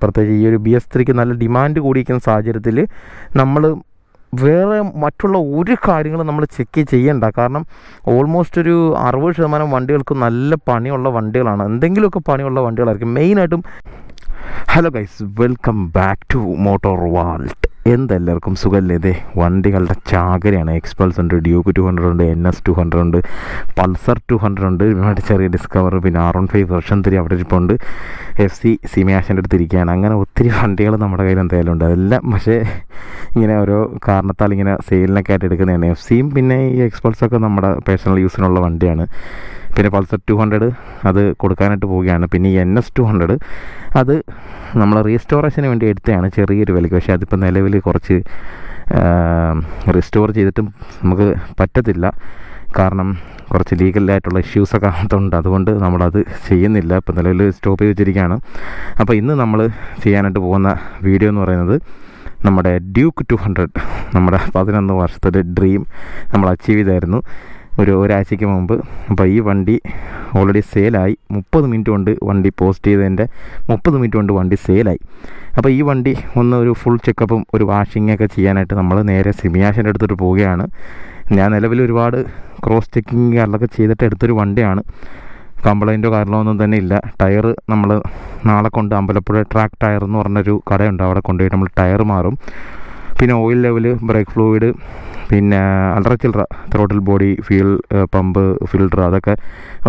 പ്രത്യേകിച്ച് ഈ ഒരു ബി എസ് ത്രീക്ക് നല്ല ഡിമാൻഡ് കൂടിയിരിക്കുന്ന സാഹചര്യത്തിൽ നമ്മൾ വേറെ മറ്റുള്ള ഒരു കാര്യങ്ങളും നമ്മൾ ചെക്ക് ചെയ്യണ്ട. കാരണം ഓൾമോസ്റ്റ് ഒരു അറുപത് ശതമാനം വണ്ടികൾക്ക് നല്ല പണിയുള്ള വണ്ടികളാണ്. എന്തെങ്കിലുമൊക്കെ പണിയുള്ള വണ്ടികളായിരിക്കും. മെയിനായിട്ടും hello guys welcome back to Motor Vault എന്തെല്ലാവർക്കും സുഖമല്ലേ? ഇതേ വണ്ടികളുടെ ചാകരയാണ്. എക്സ്പൾസ് ഉണ്ട് ഡ്യൂക്ക് ടു ഹൺഡ്രഡ് ഉണ്ട് എൻ എസ് ടു ഹൺഡ്രഡ് ഉണ്ട് പൾസർ ടു ഹൺഡ്രഡ് ഉണ്ട്. പിന്നെ ചെറിയ ഡിസ്കവർ പിന്നെ R one five version three അവിടെ ഇരിപ്പുണ്ട്. എഫ് സി സിമിയാഷന്റെ അടുത്ത് ഇരിക്കുകയാണ്. അങ്ങനെ ഒത്തിരി വണ്ടികൾ നമ്മുടെ കയ്യിൽ എന്തായാലും ഉണ്ട്. അതെല്ലാം പക്ഷേ ഇങ്ങനെ ഓരോ കാരണത്താൽ ഇങ്ങനെ സെയിലിനൊക്കെ ആയിട്ട് എടുക്കുന്നതാണ്. എഫ് സിയും പിന്നെ ഈ എക്സ്പൾസൊക്കെ നമ്മുടെ പേഴ്സണൽ യൂസിനുള്ള വണ്ടിയാണ്. പിന്നെ പൾസർ ടു ഹൺഡ്രഡ് അത് കൊടുക്കാനായിട്ട് പോവുകയാണ്. പിന്നെ ഈ എൻ എസ് ടു ഹൺഡ്രഡ് അത് നമ്മൾ റീസ്റ്റോറേഷന് വേണ്ടി എടുത്തതാണ് ചെറിയൊരു വിലയ്ക്ക്. പക്ഷേ അതിപ്പോൾ നിലവിൽ കുറച്ച് റീസ്റ്റോർ ചെയ്തിട്ടും നമുക്ക് പറ്റത്തില്ല. കാരണം കുറച്ച് ലീഗലായിട്ടുള്ള ഇഷ്യൂസൊക്കെ ആകത്തുണ്ട് അതുകൊണ്ട് നമ്മളത് ചെയ്യുന്നില്ല. ഇപ്പോൾ നിലവിൽ സ്റ്റോപ്പ് ചെയ്ത് വെച്ചിരിക്കുകയാണ്. അപ്പോൾ ഇന്ന് നമ്മൾ ചെയ്യാനായിട്ട് പോകുന്ന വീഡിയോ എന്ന് പറയുന്നത് നമ്മുടെ ഡ്യൂക്ക് ടു ഹൺഡ്രഡ് നമ്മുടെ പതിനൊന്ന് വർഷത്തെ ഡ്രീം നമ്മൾ അച്ചീവ് ചെയ്തായിരുന്നു. ഒരു ഒരാഴ്ചയ്ക്ക് മുമ്പ്. അപ്പോൾ ഈ വണ്ടി ഓൾറെഡി സെയിലായി മുപ്പത് മിനിറ്റ് കൊണ്ട് വണ്ടി പോസ്റ്റ് ചെയ്തതിന്റെ മുപ്പത് മിനിറ്റ് കൊണ്ട് വണ്ടി സെയിലായി അപ്പോൾ ഈ വണ്ടി ഒന്ന് ഒരു ഫുൾ ചെക്കപ്പും ഒരു വാഷിങ്ങൊക്കെ ചെയ്യാനായിട്ട് നമ്മൾ നേരെ സിമിയാഷന്റെ അടുത്തോട്ട് പോവുകയാണ്. ഞാൻ നിലവിൽ ഒരുപാട് ക്രോസ് ചെക്കിങ് കാര്യങ്ങളൊക്കെ ചെയ്തിട്ട് എടുത്തൊരു വണ്ടിയാണ്. കംപ്ലൈന്റോ കാരണമോ ഒന്നും തന്നെ ഇല്ല. ടയർ നമ്മൾ നാളെ കൊണ്ട് അമ്പലപ്പുഴ ട്രാക്ക് ടയർ എന്ന് പറഞ്ഞൊരു കടയുണ്ട്. അവിടെ കൊണ്ടുപോയിട്ട് നമ്മൾ ടയർ മാറും. പിന്നെ ഓയിൽ ലെവൽ ബ്രേക്ക് ഫ്ലൂയിഡ് പിന്നെ അൾട്രച്ചിൽറ throttle body fuel pump filter അതൊക്കെ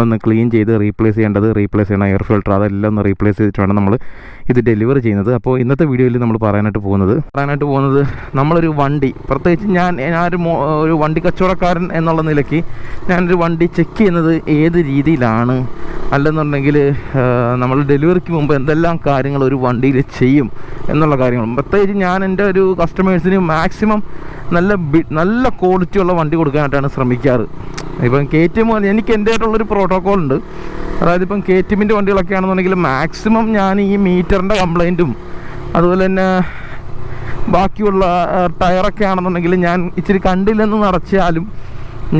ഒന്ന് ക്ലീൻ ചെയ്ത് റീപ്ലേസ് ചെയ്യേണ്ടത് റീപ്ലേസ് ചെയ്യണം. എയർ ഫിൽട്ടർ അതെല്ലാം ഒന്ന് റീപ്ലേസ് ചെയ്തിട്ട് വേണം നമ്മൾ ഇത് ഡെലിവറി ചെയ്യുന്നത്. അപ്പോൾ ഇന്നത്തെ വീഡിയോയിൽ നമ്മൾ പറയാനായിട്ട് പോകുന്നത് പറയാനായിട്ട് പോകുന്നത് നമ്മളൊരു വണ്ടി പ്രത്യേകിച്ച് ഞാൻ ഞാനൊരു ഒരു വണ്ടി കച്ചവടക്കാരൻ എന്നുള്ള നിലയ്ക്ക് ഞാനൊരു വണ്ടി ചെക്ക് ചെയ്യുന്നത് ഏത് രീതിയിലാണ്? അല്ലെന്നുണ്ടെങ്കിൽ നമ്മൾ ഡെലിവറിക്ക് മുമ്പ് എന്തെല്ലാം കാര്യങ്ങൾ ഒരു വണ്ടിയിൽ ചെയ്യും എന്നുള്ള കാര്യങ്ങളും. പ്രത്യേകിച്ച് ഞാൻ എന്റെ ഒരു കസ്റ്റമേഴ്സിന് മാക്സിമം നല്ല നല്ല ക്വാളിറ്റി ഉള്ള വണ്ടി കൊടുക്കാനായിട്ടാണ് ശ്രമിക്കാറ്. ഇപ്പം കെ ടി എം എനിക്ക് എന്റെതായിട്ടുള്ളൊരു പ്രോട്ടോക്കോൾ ഉണ്ട്. അതായത് ഇപ്പം കെ ടി എമ്മിന്റെ വണ്ടികളൊക്കെ ആണെന്നുണ്ടെങ്കിൽ മാക്സിമം ഞാൻ ഈ മീറ്ററിന്റെ കംപ്ലൈന്റും അതുപോലെ തന്നെ ബാക്കിയുള്ള ടയറൊക്കെ ആണെന്നുണ്ടെങ്കിൽ ഞാൻ ഇച്ചിരി കണ്ടില്ലെന്ന് നടച്ചാലും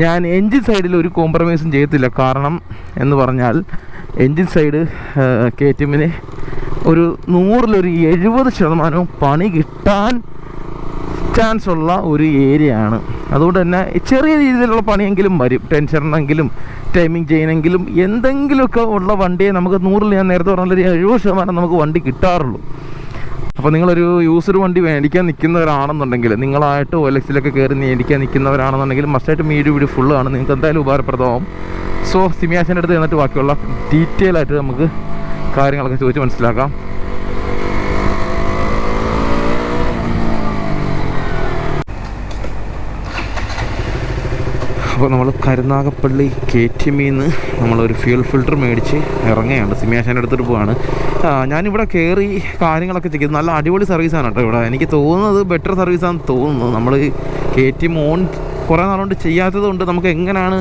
ഞാൻ എൻജിൻ സൈഡിൽ ഒരു കോംപ്രമൈസും ചെയ്യത്തില്ല. കാരണം എന്ന് പറഞ്ഞാൽ എൻജിൻ സൈഡ് കെ ടി എമ്മിന് ഒരു നൂറിലൊരു എഴുപത് ശതമാനവും പണി കിട്ടാൻ ചാൻസ് ഉള്ള ഒരു ഏരിയ ആണ്. അതുകൊണ്ട് തന്നെ ചെറിയ രീതിയിലുള്ള പണിയെങ്കിലും വരും. ടെൻഷനെങ്കിലും ടൈമിങ് ചെയ്യണമെങ്കിലും എന്തെങ്കിലുമൊക്കെ ഉള്ള വണ്ടിയെ നമുക്ക് നൂറിൽ ഞാൻ നേരത്തെ പറഞ്ഞൊരു എഴുപത് ശതമാനം നമുക്ക് വണ്ടി കിട്ടാറുള്ളൂ. അപ്പോൾ നിങ്ങളൊരു യൂസർ വണ്ടി മേടിക്കാൻ നിൽക്കുന്നവരാണെന്നുണ്ടെങ്കിൽ നിങ്ങളായിട്ട് ഒ എൽ എക്സിലൊക്കെ കയറി മേടിക്കാൻ നിൽക്കുന്നവരാണെന്നുണ്ടെങ്കിൽ മസ്റ്റായിട്ടും ഈ വീഡിയോ വീഡിയോ ആണ്. നിങ്ങൾക്ക് എന്തായാലും ഉപകാരപ്രദമാവും. സോ സിമിയാസിന്റെ അടുത്ത് എന്നിട്ട് ബാക്കിയുള്ള ഡീറ്റെയിൽ ആയിട്ട് നമുക്ക് കാര്യങ്ങളൊക്കെ ചോദിച്ച് മനസ്സിലാക്കാം. അപ്പോൾ നമ്മൾ കരുനാഗപ്പള്ളി കെ ടി എമ്മിൽ നിന്ന് നമ്മളൊരു ഫ്യൂൽ ഫിൽറ്റർ മേടിച്ച് ഇറങ്ങുകയാണ്. സിമിയാശാന്റെ അടുത്തിട്ട് പോവാണ്. ഞാനിവിടെ കയറി കാര്യങ്ങളൊക്കെ ചെയ്യുന്നത് നല്ല അടിപൊളി സർവീസാണ് കേട്ടോ ഇവിടെ. എനിക്ക് തോന്നുന്നത് ബെറ്റർ സർവീസാണെന്ന് തോന്നുന്നു. നമ്മൾ കെ ടി എം ഓൺ കുറേ നാളുകൊണ്ട് ചെയ്യാത്തത് കൊണ്ട് നമുക്ക് എങ്ങനെയാണ്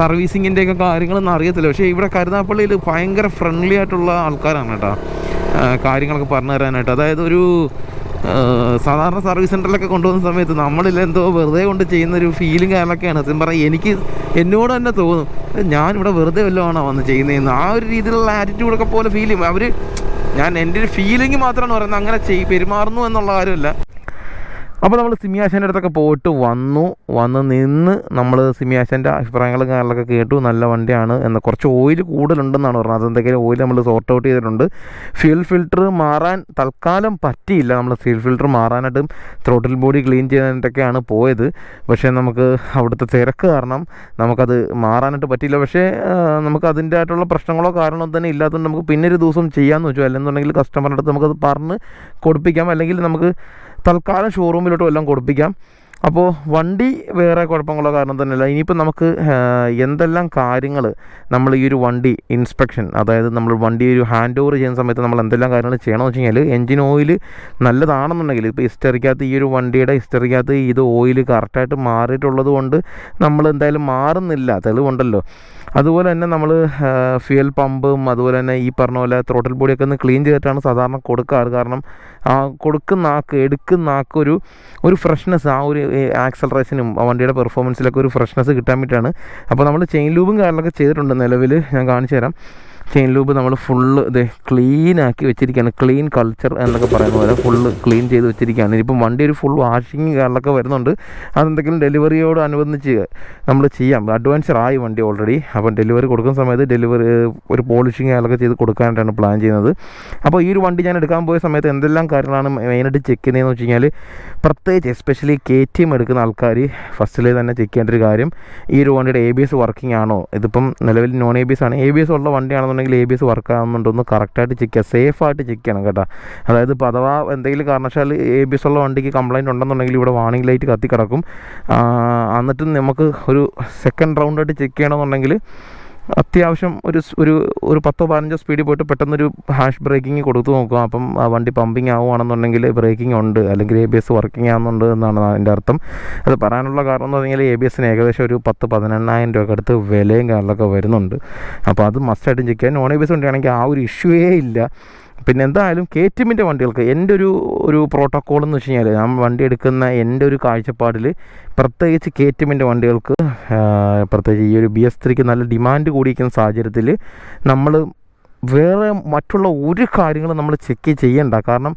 സർവീസിങ്ങിന്റെയൊക്കെ കാര്യങ്ങളൊന്നും അറിയത്തില്ല. പക്ഷേ ഇവിടെ കരുനാഗപ്പള്ളിയിൽ ഭയങ്കര ഫ്രണ്ട്ലി ആയിട്ടുള്ള ആൾക്കാരാണ് കേട്ടോ. കാര്യങ്ങളൊക്കെ പറഞ്ഞു തരാനായിട്ട് അതായത് ഒരു സാധാരണ സർവീസ് സെന്ററിലൊക്കെ കൊണ്ടുപോകുന്ന സമയത്ത് നമ്മളിൽ എന്തോ വെറുതെ കൊണ്ട് ചെയ്യുന്ന ഒരു ഫീലിംഗ് കാര്യങ്ങളൊക്കെയാണ് സത്യം പറയാം എനിക്ക് എന്നോട് തന്നെ തോന്നും ഞാനിവിടെ വെറുതെ വല്ലതുമാണോ വന്ന് ചെയ്യുന്നതെന്ന് ആ ഒരു രീതിയിലുള്ള ആറ്റിറ്റ്യൂഡൊക്കെ പോലെ ഫീൽ ചെയ്യും. അവർ ഞാൻ എന്റെ ഒരു ഫീലിംഗ് മാത്രമാണ് പറയുന്നത്. അങ്ങനെ ചെയ് പെരുമാറുന്നു എന്നുള്ള കാര്യമല്ല. അപ്പോൾ നമ്മൾ സിമിയാശന്റെ അടുത്തൊക്കെ പോയിട്ട് വന്നു. വന്ന് നിന്ന് നമ്മൾ സിമിയാശന്റെ അഭിപ്രായങ്ങളും കാര്യങ്ങളൊക്കെ കേട്ടു. നല്ല വണ്ടിയാണ് എന്ന് കുറച്ച് ഓയിൽ കൂടുതലുണ്ടെന്നാണ് പറഞ്ഞത്. അതെന്തെങ്കിലും ഓയിൽ നമ്മൾ സോർട്ട് ഔട്ട് ചെയ്തിട്ടുണ്ട്. ഫ്യൂൽ ഫിൽറ്റർ മാറാൻ തൽക്കാലം പറ്റിയില്ല. നമ്മൾ ഫ്യൂൽ ഫിൽറ്റർ മാറാനായിട്ടും ത്രോട്ടിൽ ബോഡി ക്ലീൻ ചെയ്യാനായിട്ടൊക്കെയാണ് പോയത്. പക്ഷേ നമുക്ക് അവിടുത്തെ തിരക്ക് കാരണം നമുക്കത് മാറാനായിട്ട് പറ്റിയില്ല. പക്ഷേ നമുക്ക് അതിന്റെ ആയിട്ടുള്ള പ്രശ്നങ്ങളോ കാരണമോ തന്നെ ഇല്ലാത്തതുകൊണ്ട് നമുക്ക് പിന്നെ ഒരു ദിവസം ചെയ്യാമെന്ന് വെച്ചു. അല്ലെന്നുണ്ടെങ്കിൽ കസ്റ്റമറിന്റെ അടുത്ത് നമുക്കത് പറഞ്ഞ് കൊടുപ്പിക്കാം. അല്ലെങ്കിൽ നമുക്ക് തൽക്കാലം ഷോറൂമിലോട്ട് വല്ലതും കൊടുപ്പിക്കാം. അപ്പോൾ വണ്ടി വേറെ കുഴപ്പങ്ങളോ കാരണം തന്നെയല്ല. ഇനിയിപ്പോൾ നമുക്ക് എന്തെല്ലാം കാര്യങ്ങൾ നമ്മൾ ഈ ഒരു വണ്ടി ഇൻസ്പെക്ഷൻ അതായത് നമ്മൾ വണ്ടി ഒരു ഹാൻഡ് ഓവർ ചെയ്യുന്ന സമയത്ത് നമ്മൾ എന്തെല്ലാം കാര്യങ്ങൾ ചെയ്യണമെന്ന് വെച്ച് കഴിഞ്ഞാൽ എൻജിൻ ഓയിൽ നല്ലതാണെന്നുണ്ടെങ്കിൽ ഇപ്പോൾ ഹിസ്റ്ററിക്കകത്ത് ഈ ഒരു വണ്ടിയുടെ ഹിസ്റ്ററിക്കകത്ത് ഇത് ഓയിൽ കറക്റ്റായിട്ട് മാറിയിട്ടുള്ളത് കൊണ്ട് നമ്മൾ എന്തായാലും മാറുന്നില്ല. തെളിവുണ്ടല്ലോ. അതുപോലെ തന്നെ നമ്മൾ ഫ്യൂൽ പമ്പും അതുപോലെ തന്നെ ഈ പറഞ്ഞ പോലെ ത്രോട്ടിൽ ബോഡിയൊക്കെ ഒന്ന് ക്ലീൻ ചെയ്തിട്ടാണ് സാധാരണ കൊടുക്കാറ്. കാരണം ആ കൊടുക്കുന്ന ആക്ക് എടുക്കുന്ന ആക്ക് ഒരു ഒരു ഫ്രഷ്നെസ് ആ ഒരു ആക്സലറേഷനും വണ്ടിയുടെ പെർഫോമൻസിലൊക്കെ ഒരു ഫ്രഷ്നെസ് കിട്ടാൻ വേണ്ടിയിട്ടാണ്. അപ്പോൾ നമ്മൾ ചെയിൻ ലൂബും കാര്യങ്ങളൊക്കെ ചെയ്തിട്ടുണ്ട് നിലവിൽ ഞാൻ കാണിച്ചു തരാം. ചെയിൻ ലൂബ് നമ്മൾ ഫുള്ള് ഇത് ക്ലീൻ ആക്കി വെച്ചിരിക്കുകയാണ്. ക്ലീൻ കൾച്ചർ എന്നൊക്കെ പറയുന്ന പോലെ ഫുള്ള് ക്ലീൻ ചെയ്ത് വെച്ചിരിക്കുകയാണ്. ഇനിയിപ്പം വണ്ടി ഒരു ഫുൾ വാഷിങ് കാര്യങ്ങളൊക്കെ വരുന്നുണ്ട്. അതെന്തെങ്കിലും ഡെലിവറിയോട് അനുബന്ധിച്ച് നമ്മൾ ചെയ്യാം. അഡ്വാൻസർ ആയി വണ്ടി ഓൾറെഡി അപ്പം ഡെലിവറി കൊടുക്കുന്ന സമയത്ത് ഡെലിവറി ഒരു പോളിഷിങ് കാര്യങ്ങളൊക്കെ ചെയ്ത് കൊടുക്കാനായിട്ടാണ് പ്ലാൻ ചെയ്യുന്നത്. അപ്പോൾ ഈ ഒരു വണ്ടി ഞാൻ എടുക്കാൻ പോയ സമയത്ത് എന്തെല്ലാം കാര്യങ്ങളാണ് മെയിനായിട്ട് ചെക്ക് ചെയ്യുന്നതെന്ന് വെച്ച് കഴിഞ്ഞാൽ പ്രത്യേകിച്ച് എസ്പെഷ്യലി കെ ടി എം എടുക്കുന്ന ആൾക്കാർ ഫസ്റ്റിൽ തന്നെ ചെക്ക് ചെയ്യേണ്ട ഒരു കാര്യം ഈ ഒരു വണ്ടിയുടെ എ ബി എസ് വർക്കിംഗ് ആണോ? ഇതിപ്പം നിലവിൽ നോൺ എ ബി എസ് ആണ്. എ ബി എസ് ഉള്ള വണ്ടിയാണെന്നുണ്ടെങ്കിൽ എ ബി എസ് വർക്ക് ആകുന്നുണ്ടോ എന്ന് കറക്റ്റായിട്ട് ചെക്ക് ചെയ്യുക സേഫായിട്ട് ചെക്ക് ചെയ്യണം കേട്ടോ. അതായത് ഇപ്പോൾ അഥവാ എന്തെങ്കിലും കാരണവശാൽ എ ബി എസ് ഉള്ള വണ്ടിക്ക് കംപ്ലയിന്റ് ഉണ്ടെന്നുണ്ടെങ്കിൽ ഇവിടെ വാണിംഗ് ലൈറ്റ് കത്തി കിടക്കും എന്നിട്ട് നമുക്ക് ഒരു സെക്കൻഡ് റൗണ്ടായിട്ട് ചെക്ക് ചെയ്യണമെന്നുണ്ടെങ്കിൽ അത്യാവശ്യം ഒരു ഒരു ഒരു പത്തോ പതിനഞ്ചോ സ്പീഡിൽ പോയിട്ട് പെട്ടെന്നൊരു ഹാഷ് ബ്രേക്കിംഗ് കൊടുത്തു നോക്കുക. അപ്പം ആ വണ്ടി പമ്പിങ് ആവുകയാണെന്നുണ്ടെങ്കിൽ ബ്രേക്കിംഗ് ഉണ്ട്. അല്ലെങ്കിൽ എ ബി എസ് വർക്കിംഗ് ആവുന്നുണ്ട് എന്നാണ് അതിന്റെ അർത്ഥം. അത് പറയാനുള്ള കാരണം എന്ന് പറഞ്ഞാൽ എ ബി എസിന് ഏകദേശം ഒരു പത്ത് പതിനെണ്ണായിരം രൂപ അടുത്ത് വിലയും കാര്യങ്ങളൊക്കെ വരുന്നുണ്ട്. അപ്പോൾ അത് മസ്റ്റായിട്ടും ചെക്ക് ചെയ്യാൻ നോൺ എ ബി എസ് വണ്ടിയാണെങ്കിൽ ആ ഒരു ഇഷ്യൂവേ ഇല്ല. പിന്നെ എന്തായാലും കെ ടി എമ്മിന്റെ വണ്ടികൾക്ക് എന്റെ ഒരു ഒരു പ്രോട്ടോക്കോൾ എന്ന് വെച്ച് കഴിഞ്ഞാൽ ഞാൻ വണ്ടി എടുക്കുന്ന എന്റെ ഒരു കാഴ്ചപ്പാടിൽ പ്രത്യേകിച്ച് കെ ടി എമ്മിന്റെ വണ്ടികൾക്ക് പ്രത്യേകിച്ച് ഈ ഒരു ബി എസ് ത്രീക്ക് നല്ല ഡിമാൻഡ് കൂടിയിരിക്കുന്ന സാഹചര്യത്തിൽ നമ്മൾ വേറെ മറ്റുള്ള ഒരു കാര്യങ്ങളും നമ്മൾ ചെക്ക് ചെയ്യണ്ട. കാരണം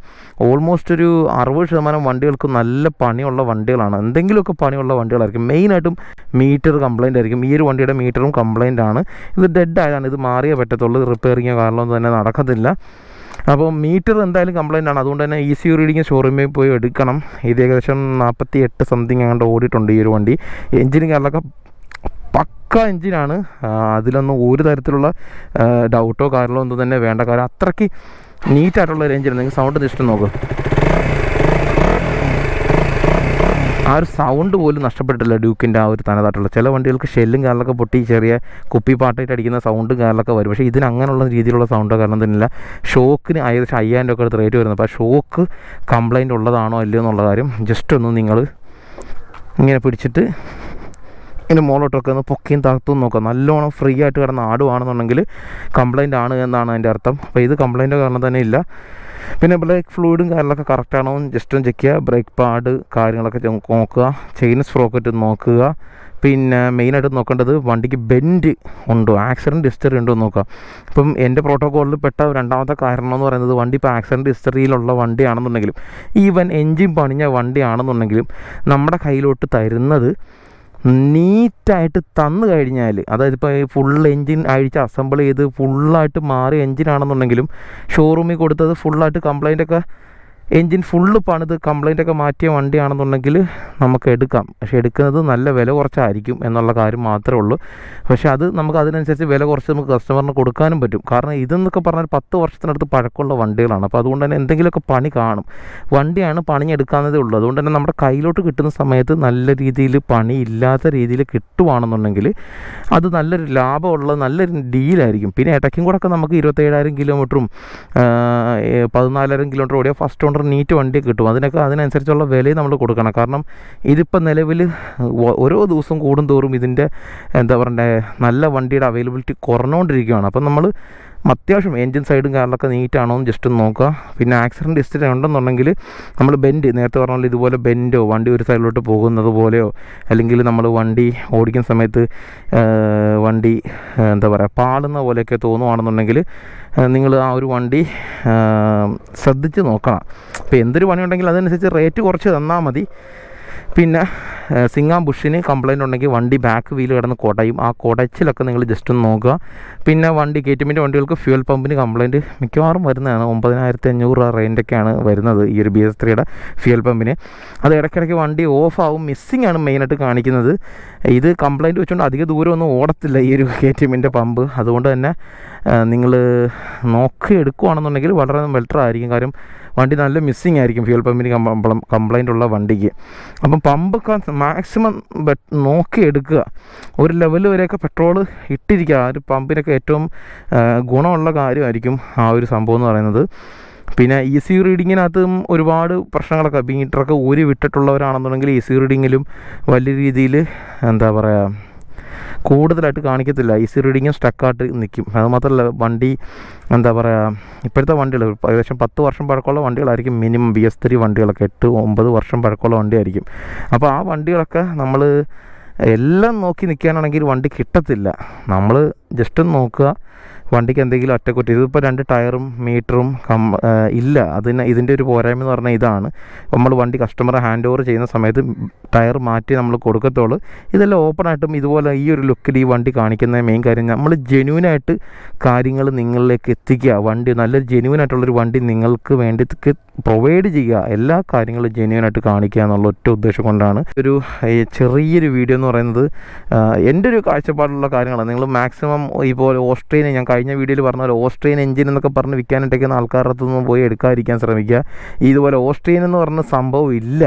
ഓൾമോസ്റ്റ് ഒരു അറുപത് ശതമാനം വണ്ടികൾക്ക് നല്ല പണിയുള്ള വണ്ടികളാണ്. എന്തെങ്കിലുമൊക്കെ പണിയുള്ള വണ്ടികളായിരിക്കും. മെയിനായിട്ടും മീറ്റർ കംപ്ലൈന്റ് ആയിരിക്കും. ഈ ഒരു വണ്ടിയുടെ മീറ്ററും കംപ്ലൈന്റ് ആണ്. ഇത് ഡെഡ് ആയതാണ് ഇത് മാറിയേ പറ്റത്തുള്ളൂ. റിപ്പയറിങ്ങോ കാരണമൊന്നും തന്നെ നടക്കത്തില്ല. അപ്പോൾ മീറ്റർ എന്തായാലും കംപ്ലൈന്റ് ആണ്. അതുകൊണ്ട് തന്നെ ഇ സി റീഡിങ് ഷോറൂമിൽ പോയി എടുക്കണം. ഇത് ഏകദേശം നാൽപ്പത്തി എട്ട് സംതിങ് അങ്ങോട്ട് ഓടിയിട്ടുണ്ട് ഈ ഒരു വണ്ടി. എഞ്ചിനും കാര്യങ്ങളൊക്കെ പക്ക എഞ്ചിനാണ് അതിലൊന്നും ഒരു തരത്തിലുള്ള ഡൗട്ടോ കാര്യങ്ങളോ ഒന്നും തന്നെ വേണ്ട. കാരണം അത്രയ്ക്ക് നീറ്റായിട്ടുള്ള ഒരു എഞ്ചിനാണ് നിങ്ങൾ സൗണ്ട് ഇഷ്ടം നോക്ക്. ആ ഒരു സൗണ്ട് പോലും നഷ്ടപ്പെട്ടിട്ടില്ല ഡ്യൂക്കിന്റെ ആ ഒരു തനതായിട്ടുള്ള. ചില വണ്ടികൾക്ക് ഷെല്ലും കാറിലൊക്കെ പൊട്ടി ചെറിയ കുപ്പി പാട്ടായിട്ട് അടിക്കുന്ന സൗണ്ടും കാറിലൊക്കെ വരും. പക്ഷേ ഇതിന് അങ്ങനെയുള്ള രീതിയിലുള്ള സൗണ്ടോ കാരണം തന്നെയില്ല ഷോക്കിന് ഏകദേശം അയ്യായിരം രൂപ അടുത്ത് റേറ്റ് വരുന്നത് അപ്പോൾ ഷോക്ക് കംപ്ലൈന്റ് ഉള്ളതാണോ അല്ലയോ എന്നുള്ള കാര്യം ജസ്റ്റ് ഒന്ന് നിങ്ങൾ ഇങ്ങനെ പിടിച്ചിട്ട് ഇങ്ങനെ മോളോട്ടൊക്കെ ഒന്ന് പൊക്കിയും താഴ്ത്തും നോക്കാം നല്ലോണം ഫ്രീ ആയിട്ട് കിടന്ന ആടുവാണെന്നുണ്ടെങ്കിൽ കംപ്ലൈന്റ് ആണ് എന്നാണ് അതിന്റെ അർത്ഥം. അപ്പോൾ ഇത് കംപ്ലൈന്റ് കാരണം തന്നെ ഇല്ല. പിന്നെ ബ്രേക്ക് ഫ്ലൂയിഡും കാര്യങ്ങളൊക്കെ കറക്റ്റ് ആണോ എന്ന് ജസ്റ്റ് ഒന്ന് ചെക്ക് ചെയ്യുക. ബ്രേക്ക് പാഡ് കാര്യങ്ങളൊക്കെ നോക്കുക. ചെയിൻ സ്പ്രോക്കറ്റ് നോക്കുക. പിന്നെ മെയിനായിട്ട് നോക്കേണ്ടത് വണ്ടിക്ക് ബെൻഡ് ഉണ്ടോ? ആക്സിഡന്റ് ഹിസ്റ്ററി ഉണ്ടോ എന്ന് നോക്കുക. ഇപ്പം എന്റെ പ്രോട്ടോക്കോളിൽ പെട്ട രണ്ടാമത്തെ കാരണം എന്ന് പറയുന്നത് വണ്ടി ഇപ്പോൾ ആക്സിഡന്റ് ഹിസ്റ്ററിയിലുള്ള വണ്ടിയാണെന്നുണ്ടെങ്കിലും ഈവൻ എൻജിൻ പണിഞ്ഞ വണ്ടിയാണെന്നുണ്ടെങ്കിലും നമ്മുടെ കയ്യിലോട്ട് തരുന്നത് നീറ്റായിട്ട് തന്നു കഴിഞ്ഞാൽ അതായത് ഇപ്പോൾ ഫുൾ എൻജിൻ അഴിച്ച് അസംബിൾ ചെയ്ത് ഫുള്ളായിട്ട് മാറിയ എൻജിനാണെന്നുണ്ടെങ്കിലും ഷോറൂമിൽ കൊടുത്തത് ഫുള്ളായിട്ട് കംപ്ലൈന്റ് ഒക്കെ എൻജിൻ ഫുള്ള് പണിത് കംപ്ലൈന്റ് ഒക്കെ മാറ്റിയ വണ്ടിയാണെന്നുണ്ടെങ്കിൽ നമുക്ക് എടുക്കാം. പക്ഷേ എടുക്കുന്നത് നല്ല വില കുറച്ചായിരിക്കും എന്നുള്ള കാര്യം മാത്രമേ ഉള്ളൂ. പക്ഷേ അത് നമുക്ക് അതിനനുസരിച്ച് വില കുറച്ച് നമുക്ക് കസ്റ്റമറിന് കൊടുക്കാനും പറ്റും. കാരണം ഇതെന്നൊക്കെ പറഞ്ഞാൽ പത്ത് വർഷത്തിനടുത്ത് പഴക്കമുള്ള വണ്ടികളാണ്. അപ്പോൾ അതുകൊണ്ട് തന്നെ എന്തെങ്കിലുമൊക്കെ പണി കാണും. വണ്ടിയാണ് പണിഞ്ഞെടുക്കാവുന്നതേ ഉള്ളൂ. അതുകൊണ്ട് തന്നെ നമ്മുടെ കയ്യിലോട്ട് കിട്ടുന്ന സമയത്ത് നല്ല രീതിയിൽ പണി ഇല്ലാത്ത രീതിയിൽ കിട്ടുവാണെന്നുണ്ടെങ്കിൽ അത് നല്ലൊരു ലാഭമുള്ള നല്ലൊരു ഡീലായിരിക്കും. പിന്നെ ഇടയ്ക്കും കൂടെ ഒക്കെ നമുക്ക് ഇരുപത്തേഴായിരം കിലോമീറ്ററും പതിനാലായിരം കിലോമീറ്റർ ഓടിയ ഫസ്റ്റ് ഓണർ നീറ്റ് വണ്ടി കിട്ടും. അതിനൊക്കെ അതിനനുസരിച്ചുള്ള വിലയും നമ്മൾ കൊടുക്കണം. കാരണം ഇതിപ്പോൾ നിലവിൽ ഓരോ ദിവസവും കൂടും തോറും ഇതിന്റെ എന്താ പറയണ്ടേ നല്ല വണ്ടിയുടെ അവൈലബിലിറ്റി കുറഞ്ഞുകൊണ്ടിരിക്കുകയാണ് അപ്പം നമ്മൾ അത്യാവശ്യം എൻജിൻ സൈഡും കാറിലൊക്കെ നീറ്റാണോ എന്ന് ജസ്റ്റ് ഒന്ന് നോക്കുക. പിന്നെ ആക്സിഡന്റ് ഹിസ്റ്ററി ഉണ്ടെന്നുണ്ടെങ്കിൽ നമ്മൾ ബെൻഡ് നേരത്തെ പറഞ്ഞ ഇതുപോലെ ബെൻഡോ വണ്ടി ഒരു സൈഡിലോട്ട് പോകുന്നത് പോലെയോ അല്ലെങ്കിൽ നമ്മൾ വണ്ടി ഓടിക്കുന്ന സമയത്ത് വണ്ടി എന്താ പറയുക പാളുന്ന പോലെയൊക്കെ തോന്നുവാണെന്നുണ്ടെങ്കിൽ നിങ്ങൾ ആ ഒരു വണ്ടി ശ്രദ്ധിച്ച് നോക്കണം. അപ്പോൾ എന്തൊരു പണി ഉണ്ടെങ്കിൽ അതനുസരിച്ച് റേറ്റ് കുറച്ച് തന്നാൽ മതി. പിന്നെ സിംഗാം ബുഷിന് കംപ്ലൈന്റ് ഉണ്ടെങ്കിൽ വണ്ടി ബാക്ക് വീൽ കിടന്ന് കുടയും. ആ കൊടച്ചിലൊക്കെ നിങ്ങൾ ജസ്റ്റ് ഒന്ന് നോക്കുക. പിന്നെ വണ്ടി എമ്മിന്റെ വണ്ടികൾക്ക് ഫ്യൂൽ പമ്പിന് കംപ്ലൈന്റ് മിക്കവാറും വരുന്നതാണ്. ഒമ്പതിനായിരത്തി അഞ്ഞൂറ് രൂപ റേഞ്ചൊക്കെയാണ് വരുന്നത് ഈ ഒരു ബി എസ് ത്രീയുടെ ഫ്യൂൽ പമ്പിന് അത് ഇടയ്ക്കിടയ്ക്ക് വണ്ടി ഓഫ് ആവും മിസ്സിംഗ് ആണ് മെയിനായിട്ട് കാണിക്കുന്നത്. ഇത് കംപ്ലൈന്റ് വെച്ചുകൊണ്ട് അധിക ദൂരമൊന്നും ഓടത്തില്ല ഈ ഒരു എമ്മിന്റെ പമ്പ് അതുകൊണ്ട് തന്നെ നിങ്ങൾ നോക്കി എടുക്കുകയാണെന്നുണ്ടെങ്കിൽ വളരെ ബെറ്റർ ആയിരിക്കും. കാര്യം വണ്ടി നല്ല മിസ്സിങ് ആയിരിക്കും ഫ്യൂൽ പമ്പിന് കംപ്ലൈന്റ് ഉള്ള വണ്ടിക്ക്. അപ്പം പമ്പൊക്കെ മാക്സിമം നോക്കി എടുക്കുക. ഒരു ലെവൽ വരെയൊക്കെ പെട്രോൾ ഇട്ടിരിക്കുക. ആ ഒരു പമ്പിനൊക്കെ ഏറ്റവും ഗുണമുള്ള കാര്യമായിരിക്കും ആ ഒരു സംഭവം എന്ന് പറയുന്നത്. പിന്നെ ഇ സി റീഡിങ്ങിനകത്തും ഒരുപാട് പ്രശ്നങ്ങളൊക്കെ. മീറ്ററൊക്കെ ഊരി വിട്ടിട്ടുള്ളവരാണെന്നുണ്ടെങ്കിൽ ഇ സി റീഡിങ്ങിലും വലിയ രീതിയിൽ എന്താ പറയുക കൂടുതലായിട്ട് കാണിക്കത്തില്ല. ഈ സി റീഡിങ്ങും സ്റ്റക്കായിട്ട് നിൽക്കും അത് മാത്രമല്ല വണ്ടി എന്താ പറയുക ഇപ്പോഴത്തെ വണ്ടികൾ ഏകദേശം പത്ത് വർഷം പഴക്കമുള്ള വണ്ടികളായിരിക്കും. മിനിമം ബി എസ് ത്രീ വണ്ടികളൊക്കെ എട്ട് ഒമ്പത് വർഷം പഴക്കമുള്ള വണ്ടിയായിരിക്കും. അപ്പോൾ ആ വണ്ടികളൊക്കെ നമ്മൾ എല്ലാം നോക്കി നിൽക്കാനാണെങ്കിൽ വണ്ടി കിട്ടത്തില്ല. നമ്മൾ ജസ്റ്റ് ഒന്ന് നോക്കുക. വണ്ടിക്ക് എന്തെങ്കിലും ഒറ്റക്കുറ്റി ഇതിപ്പോൾ രണ്ട് ടയറും മീറ്ററും കം ഇല്ല. അതിന് ഇതിന്റെ ഒരു പോരായ്മ എന്ന് പറഞ്ഞാൽ ഇതാണ്. നമ്മൾ വണ്ടി കസ്റ്റമറെ ഹാൻഡ് ഓവർ ചെയ്യുന്ന സമയത്ത് ടയർ മാറ്റി നമ്മൾ കൊടുക്കത്തുള്ളൂ. ഇതെല്ലാം ഓപ്പൺ ആയിട്ടും ഇതുപോലെ ഈ ഒരു ലുക്കിൽ ഈ വണ്ടി കാണിക്കുന്ന മെയിൻ കാര്യം നമ്മൾ ജെന്യൂനായിട്ട് കാര്യങ്ങൾ നിങ്ങളിലേക്ക് എത്തിക്കുക. വണ്ടി നല്ല ജെന്യൂൻ ആയിട്ടുള്ളൊരു വണ്ടി നിങ്ങൾക്ക് വേണ്ടി പ്രൊവൈഡ് ചെയ്യുക. എല്ലാ കാര്യങ്ങളും ജെന്യൂൻ ആയിട്ട് കാണിക്കുക എന്നുള്ള ഒറ്റ ഉദ്ദേശം കൊണ്ടാണ്. ഒരു ചെറിയൊരു വീഡിയോ എന്ന് പറയുന്നത് എന്റെ ഒരു കാഴ്ചപ്പാടുള്ള കാര്യങ്ങളാണ്. നിങ്ങൾ മാക്സിമം ഇപ്പോൾ ഓസ്ട്രേലിയ ഞാൻ വീഡിയോയിൽ പറഞ്ഞ പോലെ ഓസ്ട്രിയൻ എഞ്ചിൻ എന്നൊക്കെ പറഞ്ഞ് വിൽക്കാനിട്ടേക്കുന്ന ആൾക്കാരുടെ അടുത്ത് പോയി എടുക്കാതിരിക്കാൻ ശ്രമിക്കുക. ഇതുപോലെ ഓസ്ട്രിയൻ എന്ന് പറഞ്ഞ സംഭവം ഇല്ല.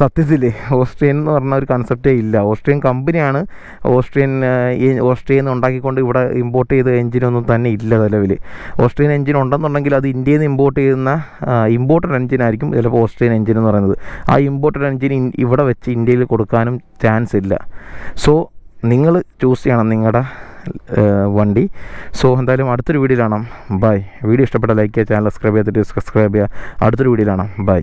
സത്യത്തിൽ ഓസ്ട്രിയൻ എന്ന് പറഞ്ഞ ഒരു കൺസെപ്റ്റേ ഇല്ല. ഓസ്ട്രിയൻ കമ്പനിയാണ് ഓസ്ട്രിയൻ ഓസ്ട്രിയൻ ഉണ്ടാക്കിക്കൊണ്ട് ഇവിടെ ഇമ്പോർട്ട് ചെയ്ത എഞ്ചിനൊന്നും തന്നെ ഇല്ല നിലവിൽ ഓസ്ട്രിയൻ എഞ്ചിൻ ഉണ്ടെന്നുണ്ടെങ്കിൽ അത് ഇന്ത്യയിൽ നിന്ന് ഇമ്പോർട്ട് ചെയ്യുന്ന ഇമ്പോർട്ടഡ് എഞ്ചിനായിരിക്കും ചിലപ്പോൾ ഓസ്ട്രിയൻ എഞ്ചിൻ എന്ന് പറയുന്നത്. ആ ഇമ്പോർട്ടഡ് എഞ്ചിൻ ഇവിടെ വെച്ച് ഇന്ത്യയിൽ കൊടുക്കാനും ചാൻസ് ഇല്ല. സോ നിങ്ങൾ ചൂസ് ചെയ്യണം നിങ്ങളുടെ വണ്ടി. സോ എന്തായാലും അടുത്തൊരു വീഡിയോ കാണാം. ബൈ. വീഡിയോ ഇഷ്ടപ്പെട്ട ലൈക്ക് ചെയ്യുക ചാനൽ സബ്സ്ക്രൈബ് ചെയ്തിട്ട് സബ്സ്ക്രൈബ് ചെയ്യുക. അടുത്തൊരു വീഡിയോ കാണാം. ബൈ.